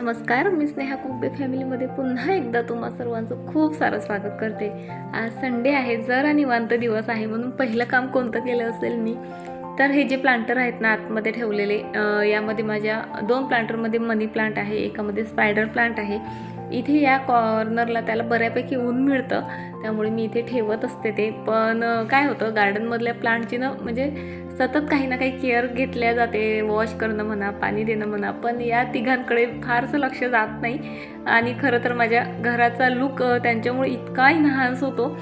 नमस्कार मी स्नेहा कुंपे फॅमिलीमध्ये पुन्हा एकदा तुम्हा सर्वांचं खूप सारं स्वागत करते. आज संडे आहे जरा निवांत दिवस आहे म्हणून पहिलं काम कोणतं केलं असेल मी? तर हे जे प्लांटर आहेत ना आतमध्ये ठेवलेले यामध्ये माझ्या दोन प्लांटरमध्ये मनी प्लांट आहे एकामध्ये स्पायडर प्लांट आहे. इथे या कॉर्नरला त्याला बऱ्यापैकी ऊन मिळतं. त्यामुळे मी इथे ठेवत असते ते. पण काय होतं गार्डनमधल्या प्लांटची ना म्हणजे सतत काही ना काही केअर घेतल्या जाते. वॉश करणं म्हणा पाणी देणं म्हणा. पण या तिघांकडे फारसं लक्ष जात नाही. आणि खरं तर माझ्या घराचा लुक त्यांच्यामुळे इतका इन्हान्स होतो.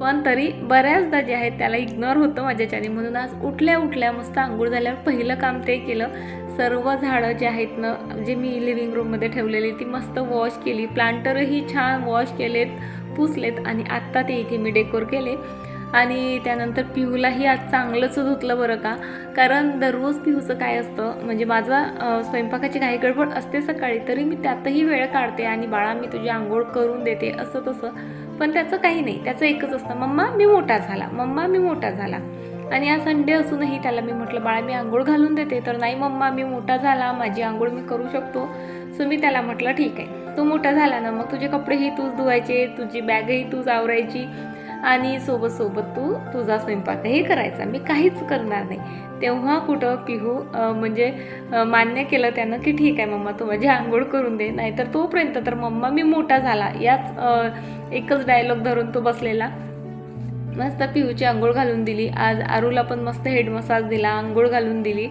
पण तरी बऱ्याचदा जे आहे त्याला इग्नोर होतं माझ्याच्याने. म्हणून आज उठल्या उठल्या मस्त आंघोळ झाल्यावर पहिलं काम ते केलं. सर्व झाडं जे आहेत ना जे मी लिव्हिंग रूममध्ये ठेवलेली ती मस्त वॉश केली. प्लांटरही छान वॉश केलेत पुसलेत आणि आत्ता ते इथे मी डेकोर केले. आणि त्यानंतर पिहूलाही आज चांगलंच धुतलं बरं का? कारण दररोज पिहूचं काय असतं म्हणजे माझा स्वयंपाकाची काही गडबड असते सकाळी तरी मी त्यातही वेळ काढते आणि बाळा मी तुझी आंघोळ करून देते असं तसं. पण त्याचं काही नाही त्याचं एकच असतं मम्मा मी मोठा झाला मम्मा मी मोठा झाला. आणि आज संडे असूनही त्याला मी म्हटलं बाळा मी आंघोळ घालून देते. तर नाही मम्मा मी मोठा झाला माझी आंघोळ मी करू शकतो. सो मी त्याला म्हटलं ठीक आहे. तू मोठा झाला ना मग तुझे कपडेही तूच धुवायचे तुझी बॅगही तूच आवरायची आणि सोबत सोबत तू तुझा स्वयंपाकही करायचा. मी काहीच करणार नाही. तेव्हा कुठं पिहू म्हणजे मान्य केलं त्यानं की ठीक आहे मम्मा तू माझी आंघोळ करून दे. नाहीतर तोपर्यंत तर मम्मा मी मोठा झाला. याच एकच डायलॉग धरून तो बसलेला. मस्त पिऊची आंघोळ घालून दिली. आज आरूला पण मस्त हेड मसाज दिला आंघोळ घालून दिली.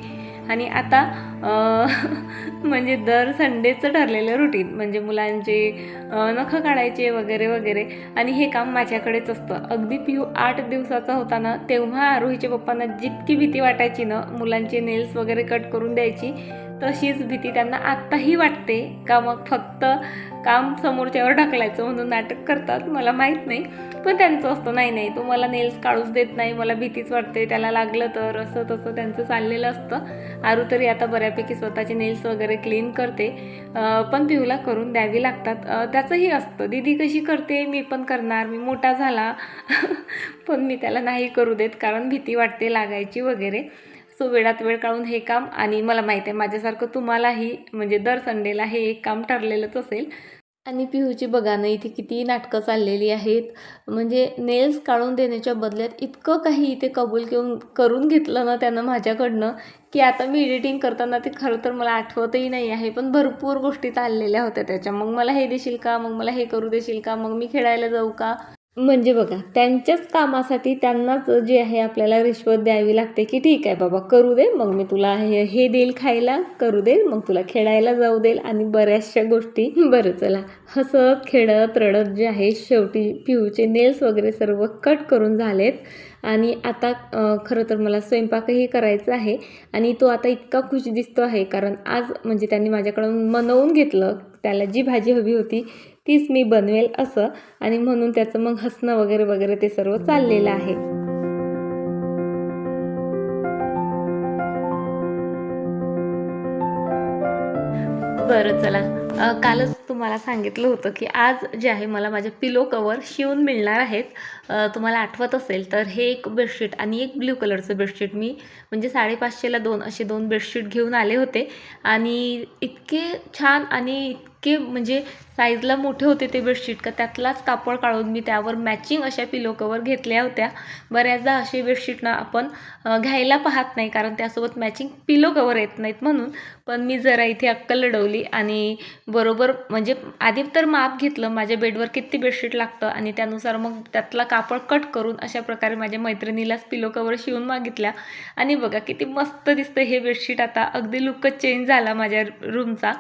आणि आता म्हणजे दर संडेचं ठरलेलं रुटीन म्हणजे मुलांचे नखं काढायचे वगैरे वगैरे. आणि हे काम माझ्याकडेच असतं. अगदी पिऊ आठ दिवसाचा होता ना तेव्हा आरोहीच्या पप्पांना जितकी भीती वाटायची ना मुलांचे नेल्स वगैरे कट करून द्यायची तशीच भीती त्यांना आत्ताही वाटते. का मग फक्त काम समोरच्यावर ढकलायचं म्हणून नाटक करतात? मला माहीत नाही. पण त्यांचं असतं नाही नाही तो मला नेल्स काढूच देत नाही. मला भीतीच वाटते. त्याला लागलं तर असं तसं त्यांचं चाललेलं असतं. आरू तरी आता बऱ्यापैकी स्वतःचे नेल्स वगैरे क्लीन करते. पण पिऊला करून द्यावी लागतात. त्याचंही असतं. दीदी कशी करते? मी पण करणार. मी मोठा झाला. पण मी त्याला नाही करू देत कारण भीती वाटते लागायची वगैरे. सो वेळात वेळ काढून हे काम आणि मला माहीत आहे माझ्यासारखं तुम्हालाही म्हणजे दर संडेला हे एक काम ठरलेलंच असेल. आणि पिहूची बघा ना इथे किती नाटकं चाललेली आहेत. म्हणजे नेल्स काढून देण्याच्या बदल्यात इतकं काही इथे कबूल घेऊन करून घेतलं ना त्यानं माझ्याकडनं की आता मी एडिटिंग करताना ते खरं तर मला आठवतही नाही आहे पण भरपूर गोष्टी चाललेल्या होत्या त्याच्या. मग मला हे देशील का? मग मला हे करू देशील का? मग मी खेळायला जाऊ का? म्हणजे बघा त्यांच्याच कामासाठी त्यांनाच जे आहे आपल्याला रिश्वत द्यावी लागते की ठीक आहे बाबा करू दे मग मी तुला हे हे देईल खायला करू दे मग तुला खेळायला जाऊ देईल आणि बऱ्याचशा गोष्टी बरं चला. हसत खेळत रडत जे आहे शेवटी पिऊचे नेल्स वगैरे सर्व कट करून झालेत. आणि आता खरं तर मला स्वयंपाकही करायचा आहे आणि तो आता इतका खुश दिसतो आहे कारण आज म्हणजे त्यांनी माझ्याकडून मनवून घेतलं त्याला जी भाजी हवी होती तीच मी बनवेल असं आणि म्हणून त्याचं मग हसणं वगैरे वगैरे ते सर्व चाललेलं आहे. बरं चला. कालच तुम्हाला सांगितलं होतं की आज जे आहे मला माझ्या पिलो कवर शिवून मिळणार आहेत. तुम्हाला आठवत असेल तर हे एक बेडशीट आणि एक ब्ल्यू कलरचं बेडशीट मी म्हणजे साडेपाचशेला दोन असे दोन बेडशीट घेऊन आले होते. आणि इतके छान आणि इतके म्हणजे साईजला मोठे होते ते बेडशीट का त्यातलाच कापड काढून मी त्यावर मॅचिंग अशा पिलो कवर घेतल्या होत्या. बऱ्याचदा असे बेडशीट ना आपण घ्यायला पाहत नाही कारण त्यासोबत मॅचिंग पिलो कवर येत नाहीत म्हणून. पण मी जरा इथे अक्कल लढवली आणि बरोबर म्हणजे आधी तर माप घेतलं माझ्या बेडवर किती बेडशीट लागतं आणि त्यानुसार मग त्यातला कापड कट करून अशा प्रकारे माझ्या मैत्रिणीलाच पिलो कवर शिवून मागितल्या. आणि बघा किती मस्त दिसतं हे बेडशीट आता. अगदी लुकच चेंज झाला माझ्या रूमचा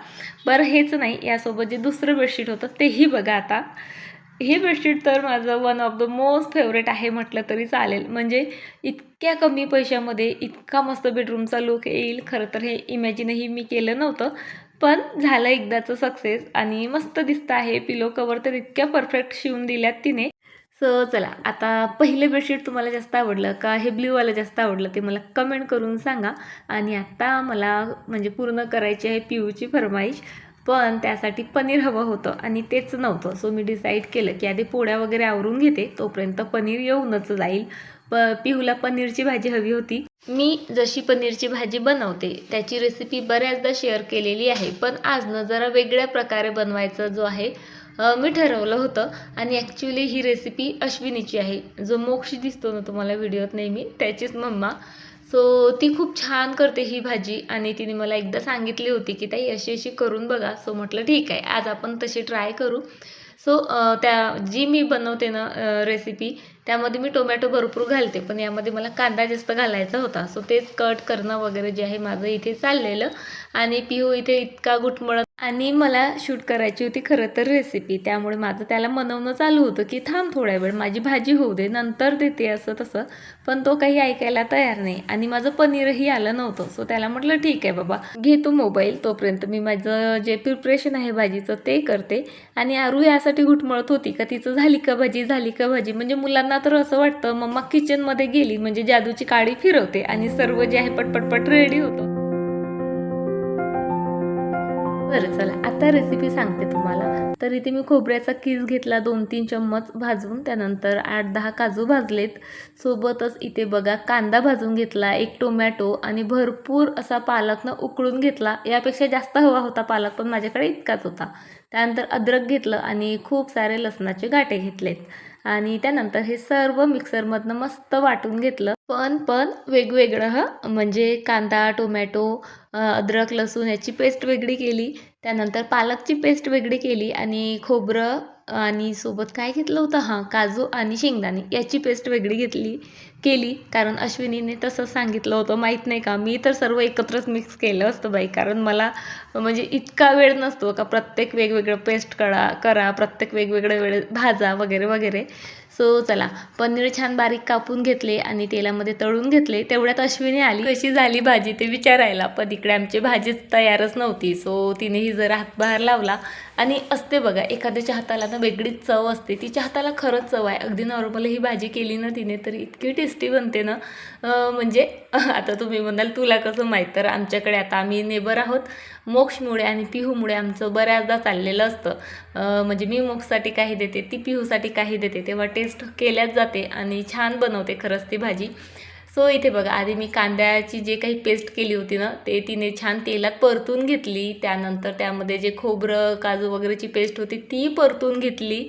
बरं हेच नाही यासोबत जे दुसरं बेडशीट होतं तेही बघा आता. हे बेडशीट तर माझं one of the most favourite आहे म्हटलं तरी चालेल. म्हणजे इतक्या कमी पैशामध्ये इतका मस्त बेडरूमचा लुक येईल. खरं तर हे इमॅजिनही मी केलं नव्हतं. पण झालं एकदाचं सक्सेस आणि मस्त दिसतं आहे. पिलो कवर तर इतक्या परफेक्ट शिवून दिल्यात तिने. सो चला आता पहिले बेडशीट तुम्हाला जास्त आवडलं का हे ब्ल्यूवालं जास्त आवडलं ते मला कमेंट करून सांगा. आणि आता मला म्हणजे पूर्ण करायची आहे पिऊची फरमाईश. पण त्यासाठी पनीर हवं होतं आणि तेच नव्हतं. सो मी डिसाईड केलं की आधी पोळ्या वगैरे आवरून घेते. तोपर्यंत पनीर येऊनच जाईल. प पिहूला पनीरची भाजी हवी होती. मी जशी पनीरची भाजी बनवते त्याची रेसिपी बऱ्याचदा शेअर केलेली आहे. पण आज न जरा वेगळ्या प्रकारे बनवायचं जो आहे मी ठरवलं होतं. आणि ॲक्च्युली ही रेसिपी अश्विनीची आहे. जो मोक्ष दिसतो ना तुम्हाला व्हिडिओत नेहमी त्याचीच मम्मा सो ती खूप छान करते ही भाजी आणि तिने मला एकदा सांगितली होती की ताई अशी अशी करून बघा. सो म्हटलं ठीक आहे आज आपण तशी ट्राय करू. सो त्या जी मी बनवते ना रेसिपी त्यामध्ये मी टोमॅटो भरपूर घालते पण यामध्ये मला कांदा जास्त घालायचा होता. सो तेच कट करणं वगैरे जे आहे माझं इथे चाललेलं. आणि पिहू इथे इतका गुटमळत आणि मला शूट करायची होती खरं तर रेसिपी त्यामुळे माझं त्याला मनवणं चालू होतं की थांब थोड्या वेळ माझी भाजी होऊ दे नंतर देते असं तसं. पण तो काही ऐकायला तयार नाही. आणि माझं पनीरही आलं नव्हतं. सो त्याला म्हटलं ठीक आहे बाबा घे तू मोबाईल तोपर्यंत मी माझं जे प्रिपरेशन आहे भाजीचं ते करते. आणि आरू यासाठी घुटमळत होती का तिचं झाली का भाजी झाली का भाजी? म्हणजे मुलांना तर असं वाटतं मम्मा किचनमध्ये गेली म्हणजे जादूची काळी फिरवते आणि सर्व जे आहे पटपटपट रेडी होतं. बरं चला. आता रेसिपी सांगते तुम्हाला. तर इथे मी खोबऱ्याचा किस घेतला दोन तीन चम्मच भाजून. त्यानंतर आठ दहा काजू भाजलेत. सोबतच इथे बघा कांदा भाजून घेतला एक टोमॅटो आणि भरपूर असा पालकनं उकळून घेतला. यापेक्षा जास्त हवा होता पालक पण माझ्याकडे इतकाच होता. त्यानंतर अद्रक घेतलं आणि खूप सारे लसणाचे गाठे घेतलेत. आणि त्यानंतर हे सर्व मिक्सरमधनं मस्त वाटून घेतलं. पण पण वेगवेगळं म्हणजे कांदा टोमॅटो अद्रक लसूण याची पेस्ट वेगळी केली. त्यानंतर पालकची पेस्ट वेगळी केली आणि खोबरं आणि सोबत काय घेतलं होतं? हां काजू आणि शेंगदाणे. याची पेस्ट वेगळी घेतली केली. कारण अश्विनीने तसं सांगितलं होतं माहीत नाही का? मी तर सर्व एकत्रच मिक्स केलं असतं बाई. कारण मला म्हणजे इतका वेळ नसतो का? प्रत्येक वेगवेगळं पेस्ट करा करा प्रत्येक वेगवेगळ्या वेळ भाजा वगैरे वगैरे. सो चला पनीर छान बारीक कापून घेतले आणि तेलामध्ये तळून घेतले. तेवढ्यात अश्विनी आली. कशी झाली भाजी ते विचारायला. पण इकडे आमची भाजीच तयारच नव्हती. सो तिनेही जरा हातभार लावला. आणि असते बघा एखाद्याच्या हाताला ना वेगळीच चव असते. तिच्या हाताला खरंच चव आहे. अगदी नॉर्मल ही भाजी केली ना तिने तर इतकी टेस्टी बनते ना. म्हणजे आता तुम्ही म्हणाल तुला कसं माहीत? तर आमच्याकडे आता आम्ही नेबर आहोत. मोक्षमुळे आणि पिहूमुळे आमचं बऱ्याचदा चाललेलं असतं. म्हणजे मी मोक्षसाठी काही देते ती पिहूसाठी काही देते. तेव्हा टेस्ट केल्याच जाते आणि छान बनवते खरंच ती भाजी. सो इथे बघा आधी मी कांद्याची जे काही पेस्ट केली होती ना ते तिने छान तेलात परतून घेतली. त्यानंतर त्यामध्ये जे खोबरं काजू वगैरेची पेस्ट होती ती परतून घेतली.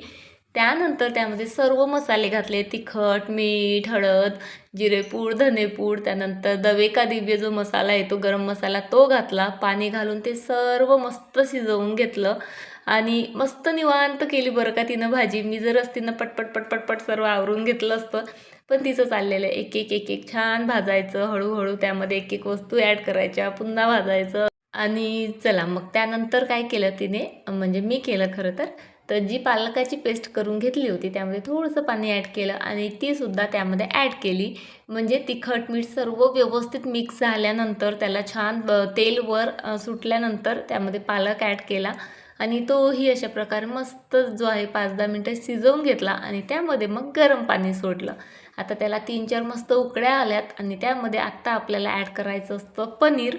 त्यानंतर त्यामध्ये सर्व मसाले घातले तिखट मीठ हळद जिरेपूड धनेपूड त्यानंतर दवे का दिव्य जो मसाला आहे तो गरम मसाला तो घातला. पाणी घालून ते सर्व मस्त शिजवून घेतलं. आणि मस्त निवांत केली बरं का तिनं भाजी. मी जर असतीनं पटपट पटपट पट सर्व आवरून घेतलं असतं पण तिचं चाललेलं आहे. एक एक एक एक छान भाजायचं हळूहळू त्यामध्ये एक एक वस्तू ॲड करायच्या पुन्हा भाजायचं. आणि चला मग त्यानंतर काय केलं तिने? म्हणजे मी केलं खरं तर तर जी पालकाची पेस्ट करून घेतली होती त्यामध्ये थोडंसं पाणी ॲड केलं आणि तीसुद्धा त्यामध्ये ॲड केली. म्हणजे तिखट मीठ सर्व व्यवस्थित मिक्स झाल्यानंतर त्याला छान ब सुटल्यानंतर त्यामध्ये पालक ॲड केला. आणि तोही अशा प्रकारे मस्त जो आहे पाच दहा मिनटं शिजवून घेतला आणि त्यामध्ये मग गरम पाणी सोडलं. आता त्याला तीन चार मस्त उकड्या आल्यात आणि त्यामध्ये आत्ता आपल्याला ॲड करायचं असतं पनीर.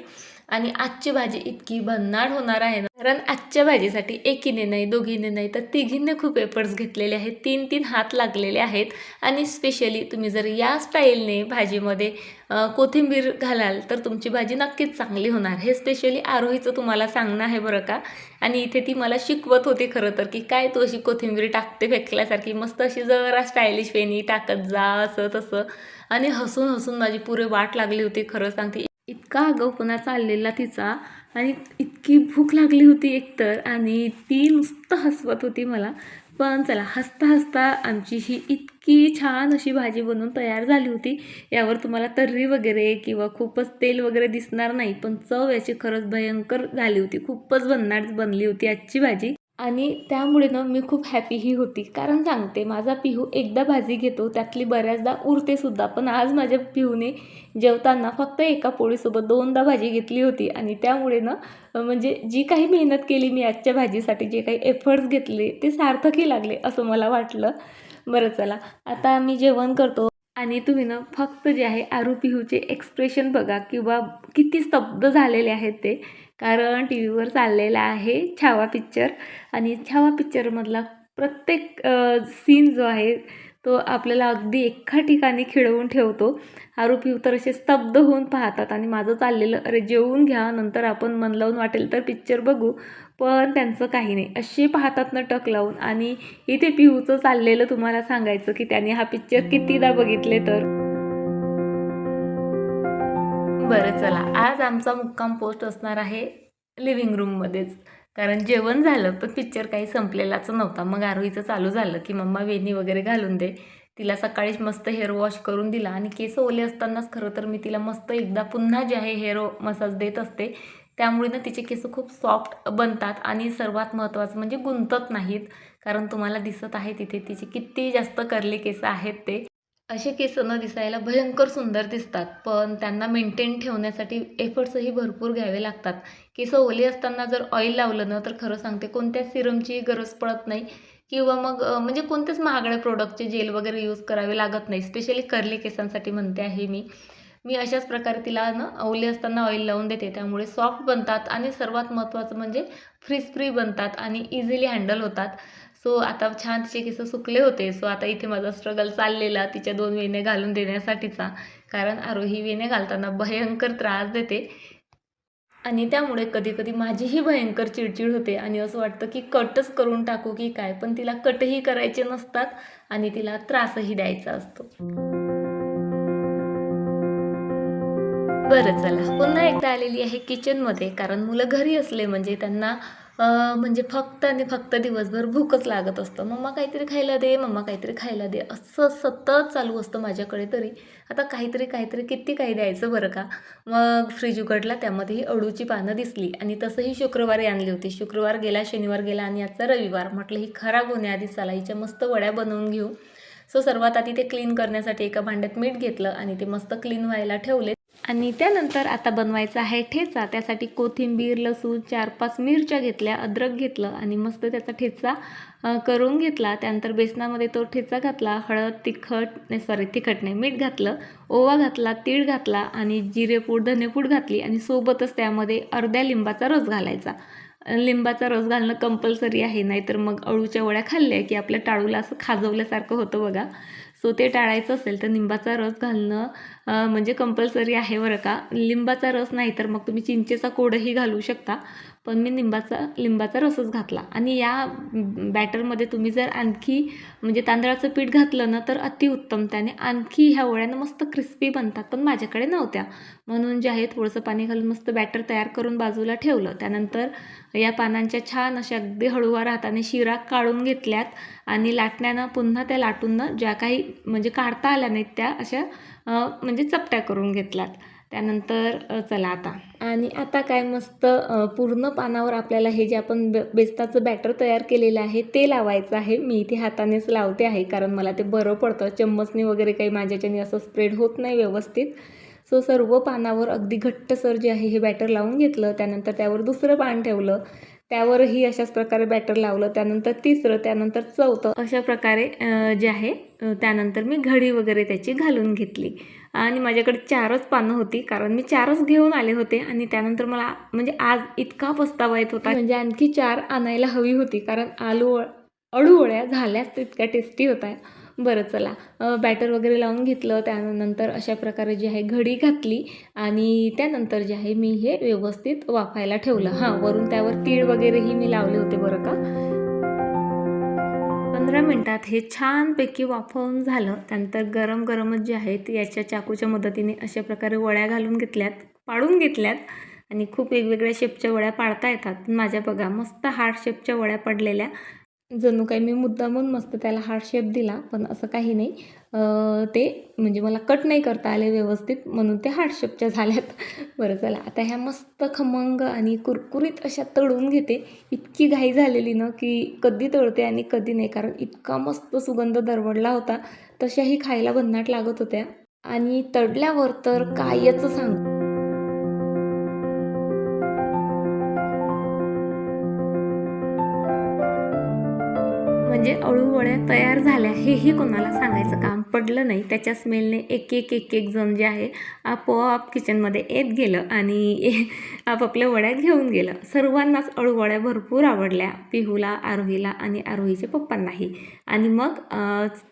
आणि आजची भाजी इतकी भन्नाट होणार आहे ना. कारण आजच्या भाजीसाठी एकीने नाही दोघीने नाही तर तिघींनी खूप एफर्ट्स घेतलेले आहेत. तीन तीन हात लागलेले आहेत. आणि स्पेशली तुम्ही जर या स्टाईलने भाजीमध्ये कोथिंबीर घालाल तर तुमची भाजी नक्कीच चांगली होणार. हे स्पेशली आरोहीचं तुम्हाला सांगणं आहे बरं का. आणि इथे ती मला शिकवत होती खरं तर की काय तू अशी कोथिंबीर टाकते फेकल्यासारखी. मस्त अशी जरा स्टायलिश वेणी टाकत जा असं तसं आणि हसून हसून माझी पुरे वाट लागली होती खरं सांगते. इतका आगाऊपणा चाललेला तिचा आणि इतकी भूक लागली होती एकतर आणि ती नुसतं हसवत होती मला. पण चला हसता हसता आमची ही इतकी छान अशी भाजी बनवून तयार झाली होती. यावर तुम्हाला तर्री वगैरे किंवा खूपच तेल वगैरे दिसणार नाही पण चव याची खरंच भयंकर झाली होती. खूपच भन्नाट बनली होती आजची भाजी. आणि त्यामुळे ना मी खूप हॅपीही होती. कारण सांगते माझा पिहू एकदा भाजी घेतो त्यातली बऱ्याचदा उरते सुद्धा. पण आज माझ्या पिहूने जेवताना फक्त एका पोळीसोबत दोनदा भाजी घेतली होती. आणि त्यामुळे ना म्हणजे जी काही मेहनत केली मी आजच्या भाजीसाठी जे काही एफर्ट्स घेतले ते सार्थकी लागले असं मला वाटलं. बरं चला आता आम्ही जेवण करतो. आणि तुम्ही ना फक्त जे आहे आरू पिहूचे एक्सप्रेशन बघा किंवा किती स्तब्ध झालेले आहेत ते. कारण टी व्हीवर चाललेला आहे छावा पिक्चर आणि छावा पिक्चरमधला प्रत्येक सीन जो आहे तो आपल्याला अगदी एका ठिकाणी खिळवून ठेवतो. आरू पिहू तर असे स्तब्ध होऊन पाहतात आणि माझं चाललेलं अरे जेवून घ्या नंतर आपण मन लावून वाटेल तर पिक्चर बघू. पण त्यांचं काही नाही. असे पाहतात ना टक लावून आणि इथे पिहूचं चाललेलं तुम्हाला सांगायचं की त्याने हा पिक्चर कितीदा बघितले तर. बरं चला. आज आमचा मुक्काम पोस्ट असणार आहे लिव्हिंग रूममध्येच कारण जेवण झालं पण पिक्चर काही संपलेलाच नव्हता. मग आरोहीचं चालू झालं की मम्मा वेणी वगैरे घालून दे. तिला सकाळीच मस्त हेअर वॉश करून दिला आणि केस ओले असतानाच खरं तर मी तिला मस्त एकदा पुन्हा जे आहे हेअर मसाज देत असते. त्यामुळे ना तिचे केस खूप सॉफ्ट बनतात आणि सर्वात महत्त्वाचं म्हणजे गुंतत नाहीत. कारण तुम्हाला दिसत आहे तिथे तिचे किती जास्त करले केस आहेत ते. असे केस न दिसायला भयंकर सुंदर दिसतात. पण त्यांना मेंटेन ठेवण्यासाठी एफर्ट्सही भरपूर घ्यावे लागतात. केस ओले असताना जर ऑइल लावलं ना तर खरं सांगते कोणत्याच सिरमची गरज पडत नाही. किंवा मग म्हणजे कोणत्याच महागड्या प्रोडक्टचे जेल वगैरे यूज करावे लागत नाही. स्पेशली कर्ली केसांसाठी म्हणते आहे मी. मी अशाच प्रकारे तिला ना ओले असताना ऑइल लावून देते. त्यामुळे सॉफ्ट बनतात आणि सर्वात महत्त्वाचं म्हणजे फ्रीज फ्री बनतात आणि इझिली हँडल होतात. सो आता छान तिचे केस सुकले होते. सो आता इथे माझा स्ट्रगल चाललेला तिच्या दोन वेण्या घालून देण्यासाठीचा. कारण आरोही वेण्या घालताना भयंकर त्रास देते. आणि त्यामुळे कधीकधी माझीही भयंकर चिडचिड होते. आणि असं वाटतं की कटच करून टाकू की काय? पण तिला कटही करायचे नसतात आणि तिला त्रासही द्यायचा असतो. बरं चला. पुन्हा एकदा आलेली आहे किचनमध्ये कारण मुलं घरी असले म्हणजे त्यांना म्हणजे फक्त आणि फक्त दिवसभर भूकच लागत असतं. मम्मा काहीतरी खायला दे मम्मा काहीतरी खायला दे. असं सतत चालू असतं माझ्याकडे तरी. आता काहीतरी काहीतरी किती काही द्यायचं बरं का? मग फ्रीज उघडला त्यामध्ये ही अडूची पानं दिसली. आणि तसंही शुक्रवारी आणली होती. शुक्रवार गेला शनिवार गेला आणि आजचा रविवार. म्हटलं ही खराब होण्याआधी चला हिच्या मस्त वड्या बनवून घेऊ. सो सर्वात आधी ते क्लीन करण्यासाठी एका भांड्यात मीठ घेतलं आणि ते मस्त क्लीन व्हायला ठेवले. आणि त्यानंतर आता बनवायचा आहे ठेचा. त्यासाठी कोथिंबीर लसूण चार पाच मिरच्या घेतल्या अद्रक घेतलं आणि मस्त त्याचा ठेचा करून घेतला. त्यानंतर बेसनामध्ये तो ठेचा घातला हळद तिखट नाही सॉरी तिखट नाही मीठ घातलं ओवा घातला तीळ घातला आणि जिरेपूड धनेपूड घातली आणि सोबतच त्यामध्ये अर्ध्या लिंबाचा रस घालायचा. लिंबाचा रस घालणं कंपल्सरी आहे नाहीतर मग अळूच्या वड्या खाल्ल्या की आपल्या टाळूला असं खाजवल्यासारखं होतं बघा. सो ते टाळायचं असेल तर लिंबाचा रस घालणं म्हणजे कंपल्सरी आहे बरं का. लिंबाचा रस नाही तर मग तुम्ही चिंचेचा कोडही घालू शकता. पण मी लिंबाचा लिंबाचा रसच घातला. आणि या बॅटरमध्ये तुम्ही जर आणखी म्हणजे तांदळाचं पीठ घातलं ना तर अतिउत्तम त्याने आणखी ह्या ओळ्यानं मस्त क्रिस्पी बनतात. पण माझ्याकडे नव्हत्या. म्हणून जे आहे थोडंसं पाणी घालून मस्त बॅटर तयार करून बाजूला ठेवलं. त्यानंतर या पानांच्या छान अशा अगदी हळूवार हाताने शिरा काढून घेतल्यात. आणि लाटण्यानं पुन्हा त्या लाटून ज्या काही म्हणजे काढता आल्या नाहीत त्या अशा म्हणजे चपट्या करून घेतल्यात. त्यानंतर चला आता. आणि आता काय मस्त पूर्ण पानावर आपल्याला हे जे आपण बे बेस्ताचं बॅटर तयार केलेलं आहे ते लावायचं आहे. मी इथे हातानेच लावते आहे कारण मला ते बरं पडतं. चम्मचने वगैरे काही माझ्याच्याने असं स्प्रेड होत नाही व्यवस्थित. सो सर्व पानावर अगदी घट्टसर जे आहे हे बॅटर लावून घेतलं. त्यानंतर त्यावर दुसरं पान ठेवलं. त्यावरही अशाच प्रकारे बॅटर लावलं त्यानंतर तिसरं त्यानंतर चौथं अशा प्रकारे जे आहे त्यानंतर मी घडी वगैरे त्याची घालून घेतली. आणि माझ्याकडे चारच पानं होती कारण मी चारच घेऊन आले होते आणि त्यानंतर मला म्हणजे आज इतका पस्तावा येत होता. म्हणजे आणखी चार आणायला हवी होती कारण आलू अळूवळ्या झाल्याच इतक्या टेस्टी होत्या. बरं चला. बॅटर वगैरे लावून घेतलं त्यानंतर अशा प्रकारे जी आहे घडी घातली आणि त्यानंतर जे आहे मी हे व्यवस्थित वाफायला ठेवलं. हां वरून त्यावर तीळ वगैरेही मी लावले होते बरं का. पंधरा मिनटात हे छानपैकी वाफवून झालं. त्यानंतर गरम गरमच जे आहे ते याच्या चाकूच्या मदतीने अशा प्रकारे वड्या घालून घेतल्यात पाडून घेतल्यात आणि खूप वेगवेगळ्या शेपच्या वड्या पाडता येतात. माझ्या बघा मस्त हार्ट शेपच्या वड्या पडलेल्या. जणू काही मी मुद्दामून मस्त त्याला हार्ड शेप दिला पण असं काही नाही. ते म्हणजे मला कट नाही करता आले व्यवस्थित म्हणून ते हार्ड शेपच्या झाल्यात. बरं चला आता ह्या मस्त खमंग आणि कुरकुरीत अशा तळून घेते. इतकी घाई झालेली ना की कधी तळते आणि कधी नाही कारण इतका मस्त सुगंध दरवडला होता. तशाही खायला भन्नाट लागत होत्या. आणि तळल्यावर तर कायच सांग म्हणजे अळूवड्या तयार झाल्या हेही कोणाला सांगायचं काम पडलं नाही. त्याच्या स्मेलने एक एक एक एक जण जे आहे आपोआप किचनमध्ये येत गेलं आणि आपापल्या वड्या घेऊन गेलं. सर्वांनाच अळूवळ्या भरपूर आवडल्या पिहूला आरोहीला आणि आरोहीचे पप्पांनाही. आणि मग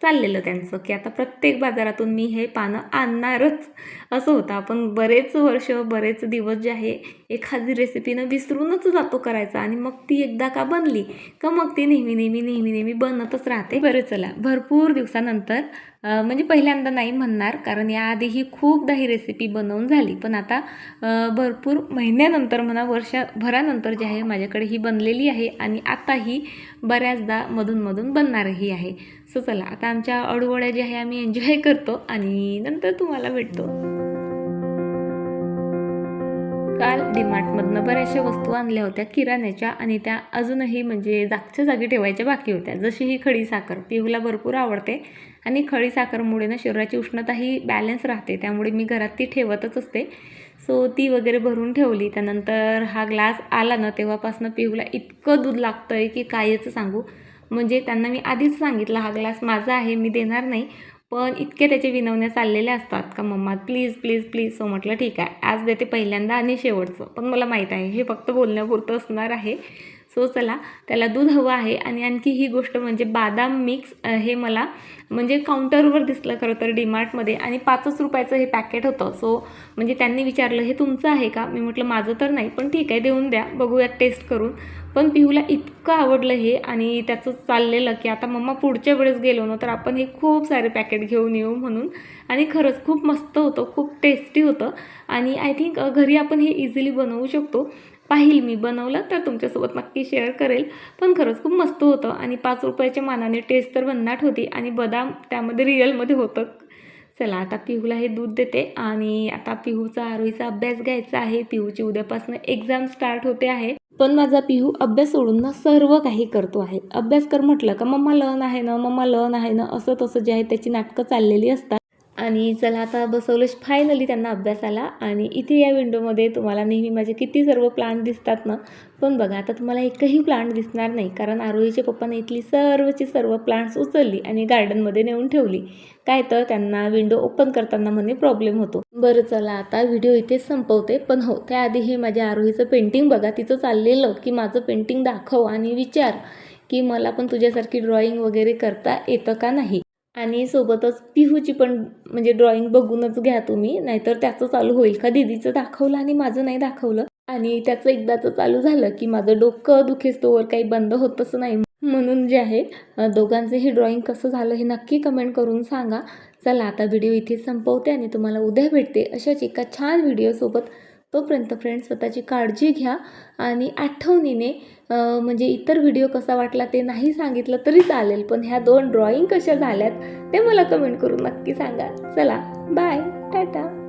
चाललेलं त्यांचं की आता प्रत्येक बाजारातून मी हे पानं आणणारच. असं होतं. आपण बरेच वर्ष बरेच दिवस जे आहे एखादी रेसिपीनं विसरूनच जातो करायचा आणि मग ती एकदा का बनली? का मग ती नेहमी नेहमी नेहमी नेहमी मी बनतच राहते. बरं चला भरपूर दिवसानंतर म्हणजे पहिल्यांदा नाही म्हणणार कारण याआधीही खूपदा ही रेसिपी बनवून झाली. पण आता भरपूर महिन्यानंतर म्हणा वर्षभरानंतर जे आहे माझ्याकडे ही बनलेली आहे आणि आताही बऱ्याचदा मधूनमधून बनणारही आहे. सो चला आता आमच्या अडवळ्या ज्या आहे आम्ही एन्जॉय करतो आणि नंतर तुम्हाला भेटतो. काल डीमार्टमधनं बऱ्याचशा वस्तू आणल्या होत्या किराण्याच्या आणि त्या अजूनही म्हणजे जागच्या जागी ठेवायच्या बाकी होत्या. जशी ही खडी साखर पिहूला भरपूर आवडते आणि खडी साखरमुळे ना शरीराची उष्णताही बॅलन्स राहते त्यामुळे मी घरात ती ठेवतच असते. सो ती वगैरे भरून ठेवली त्यानंतर हा ग्लास आला ना तेव्हापासनं पिहूला इतकं दूध लागतं आहे की कायच सांगू. म्हणजे त्यांना मी आधीच सांगितलं हा ग्लास माझा आहे मी देणार नाही. पण इतके त्याचे विनवण्या चाललेल्या असतात का mamma please please please so म्हटलं ठीक आहे. आज देते पहिल्यांदा आणि शेवटचं. पण मला माहीत आहे हे फक्त बोलण्यापुरतं असणार आहे. सो चला त्याला दूध हवं आहे. आणि आणखी ही गोष्ट म्हणजे बादाम मिक्स हे मला म्हणजे काउंटरवर दिसलं खरं तर डीमार्टमध्ये आणि पाचच रुपयाचं हे पॅकेट होतं. सो म्हणजे त्यांनी विचारलं हे तुमचं आहे का? मी म्हटलं माझं तर नाही पण ठीक आहे देऊन द्या. बघूयात टेस्ट करून. पण पिहूला इतकं आवडलं हे आणि त्याचं चाललेलं की आता मम्मा पुढच्या वेळेस गेलो ना तर आपण हे खूप सारे पॅकेट घेऊन येऊ म्हणून. आणि खरंच खूप मस्त होतं खूप टेस्टी होतं. आणि आय थिंक घरी आपण हे इझिली बनवू शकतो. पाहिल मी बनवलं तर तुमच्यासोबत नक्की शेअर करेल. पण खरंच खूप मस्त होतं आणि पाच रुपयाच्या मानाने टेस्ट तर भन्नाट होती आणि बदाम त्यामध्ये रिअलमध्ये होतं. चला आता पिहूला हे दूध देते आणि आता पिहूचा आरोहीचा अभ्यास घ्यायचा आहे. पिहूची उद्यापासून एक्झाम स्टार्ट होते आहे. पण माझा पिहू अभ्यास सोडून ना सर्व काही करतो आहे. अभ्यास कर म्हटलं का मम्मा लन आहे ना मम्मा लन आहे ना असं तसं जे आहे त्याची नाटकं चाललेली असतात. आणि चला आता बसवलं फायनली त्यांना अभ्यासाला. आणि इथे या विंडोमध्ये तुम्हाला नेहमी माझे किती सर्व प्लांट दिसतात ना पण बघा आता तुम्हाला एकही प्लांट दिसणार नाही कारण आरोहीच्या पप्पाने इथली सर्वची सर्व प्लांट्स उचलली आणि गार्डनमध्ये नेऊन ठेवली. काय तर त्यांना विंडो ओपन करताना म्हणे प्रॉब्लेम होतो. बरं चला आता व्हिडिओ इथेच संपवते. पण हो त्याआधी हे माझ्या आरोहीचं पेंटिंग बघा तिचं चाललेलं की माझं पेंटिंग दाखव आणि विचार की मला पण तुझ्यासारखी ड्रॉइंग वगैरे करता येतं का नाही? आणि सोबतच पिहूची पण म्हणजे ड्रॉइंग बघूनच घ्या तुम्ही नाहीतर त्याचं चालू होईल का? दीदीचं दाखवलं आणि माझं नाही दाखवलं. आणि त्याचं एकदाचं चालू झालं की माझं डोकं दुखेस तोवर काही बंद होतच नाही. म्हणून जे आहे दोघांचं हे ड्रॉइंग कसं झालं हे नक्की कमेंट करून सांगा. चला आता व्हिडिओ इथे संपवते आणि तुम्हाला उद्या भेटते अशाच एका छान व्हिडिओसोबत तोपर्यंत फ्रेंड्स स्वतःची काळजी घ्या आणि आठवणीने म्हणजे इतर व्हिडिओ कसा वाटला ते नाही सांगितलं तरी चालेल पण ह्या दोन ड्रॉईंग कशा झाल्यात ते मला कमेंट करून नक्की सांगा. चला बाय टाटा.